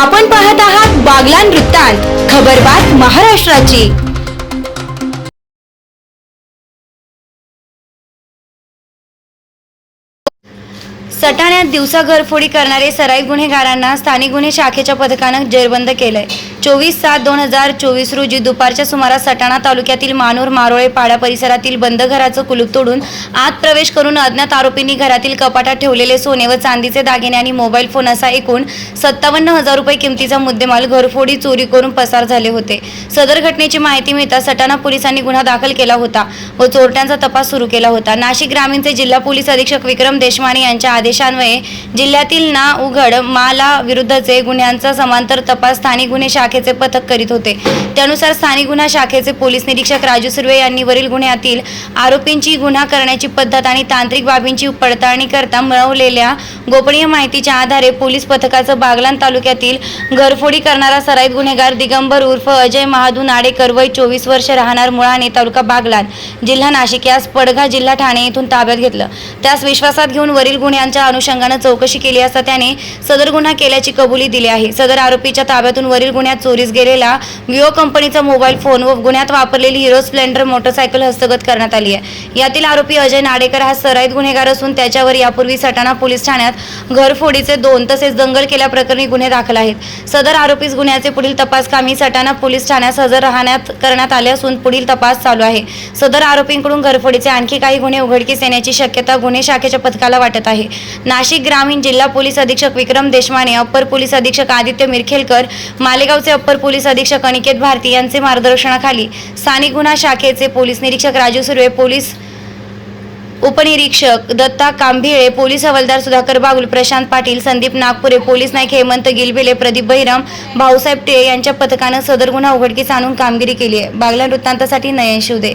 आपण पाहत आहात बागलान वृत्तांत खबरबात महाराष्ट्राची. सटाण्यात दिवसा घरफोडी करणारे सराई गुन्हेगारांना स्थानिक गुन्हे शाखेच्या पथकानं जेरबंद केलंय. चोवीस सात दोन हजार चोवीस रोजी दुपारच्या सुमारास सटाणा तालुक्यातील मानूर मारोळे पाडा परिसरातील बंद घराचं कुलूप तोडून आत प्रवेश करून अज्ञात आरोपींनी घरातील कपाटात ठेवलेले सोने व चांदीचे दागिने आणि मोबाईल फोन असा एकूण सत्तावन्न हजार रुपये किमतीचा मुद्देमाल घरफोडी चोरी करून पसार झाले होते. सदर घटनेची माहिती मिळता सटाणा पोलिसांनी गुन्हा दाखल केला होता व चोरट्यांचा तपास सुरू केला होता. नाशिक ग्रामीणचे जिल्हा पोलीस अधीक्षक विक्रम देशमाने यांच्या आदेशान्वये जिल्ह्यातील ना उघड माला विरुद्धचे गुन्ह्यांचा समांतर तपास स्थानिक गुन्हे शाखा शाखेचे पथक करीत होते. त्यानुसार स्थानिक गुन्हा शाखेचे पोलीस निरीक्षक राजू सुर्वे यांनी वरील गुन्ह्यातील आरोपींची गुन्हा करण्याची पद्धत आणि तांत्रिक बाबींची पडताळणी करता मिळवलेल्या गोपनीय माहितीच्या आधारे पोलीस पथकाचं बागलान तालुक्यातील घरफोडी करणारा सराईत गुन्हेगार दिगंबर उर्फ अजय महादू नाडेकर वय चोवीस वर्ष राहणार मुळाने तालुका बागलान जिल्हा नाशिक यास पडघा जिल्हा ठाणे येथून ताब्यात घेतलं. त्यास विश्वासात घेऊन वरील गुन्ह्यांच्या अनुषंगाने चौकशी केली असता त्याने सदर गुन्हा केल्याची कबुली दिली आहे. सदर आरोपीच्या ताब्यातून वरील गुन्ह्यात चोरीस गेलेला विओ कंपनीचा मोबाईल फोन व गुन्ह्यात वापरलेली हिरो स्प्लेंडर मोटरसायकल हस्तगत करण्यात आली आहे. यातील आरोपी अजय नाडेकर हा सराईत गुन्हेगार असून त्याच्यावर यापूर्वी सटाणा पोलीस ठाण्यात घरफोडीचे दोन तसेच दंगल केल्याप्रकरणी गुन्हे दाखल आहेत. सदर आरोपीस गुन्ह्याचे पुढील तपास कामी सटाणा पोलीस ठाण्यात हजर राहण्यात करण्यात आले असून पुढील तपास चालू आहे. सदर आरोपींकडून घरफोडीचे आणखी काही गुन्हे उघडकीस येण्याची शक्यता गुन्हे शाखेच्या पथकाला वाटत आहे. नाशिक ग्रामीण जिल्हा पोलीस अधीक्षक विक्रम देशमाने अप्पर पोलीस अधीक्षक आदित्य मिरखेलकर मालेगावचे अप्पर पोलीस अधीक्षक अनिकेत भारती यांचे मार्गदर्शनाखाली स्थानिक गुन्हा शाखेचे पोलीस निरीक्षक राजू सुर्वे पोलीस उपनिरीक्षक दत्ता कांभिळे पोलीस हवालदार सुधाकर बागुल प्रशांत पाटील संदीप नागपुरे पोलीस नाईक हेमंत गिलबिले प्रदीप बहिराम भाऊसाहेब टिळे यांच्या पथकानं सदर गुन्हा उघडकीस आणून कामगिरी केली आहे. बागला वृत्तांतासाठी नयन शिवदे.